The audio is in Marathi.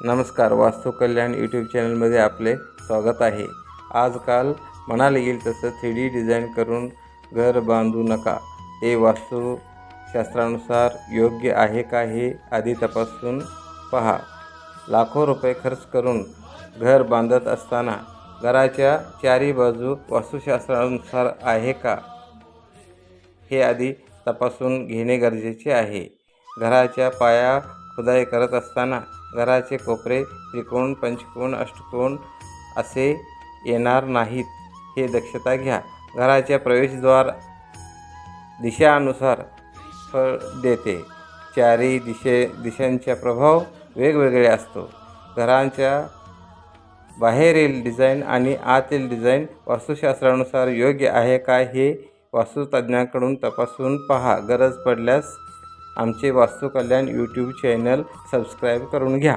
नमस्कार वास्तू कल्याण यूट्यूब चॅनलमध्ये आपले स्वागत आहे. आजकाल म्हणाले येईल तसं थ्री डी डिझाईन करून घर बांधू नका. हे वास्तुशास्त्रानुसार योग्य आहे का हे आधी तपासून पहा. लाखो रुपये खर्च करून घर बांधत असताना घराच्या चारी बाजू वास्तुशास्त्रानुसार आहे का? हे आधी तपासून घेणे गरजेचे आहे. घराच्या पाया खुदाई करत असताना घराचे कोपरे त्रिकोण पंचकोन अष्टकोन असे येणार नाहीत. हे दक्षता घ्या. घराच्या प्रवेशद्वार दिशानुसार फळ देते. चारी दिशे दिशांचा प्रभाव वेगवेगळे असतो. घरांच्या बाहेरील डिझाईन आणि आतील डिझाईन वास्तुशास्त्रानुसार योग्य आहे का हे वास्तुतज्ञांकडून तपासून पहा. गरज पडल्यास आमचे वास्तुकल्याण यूट्यूब चॅनल सबस्क्राईब करून घ्या.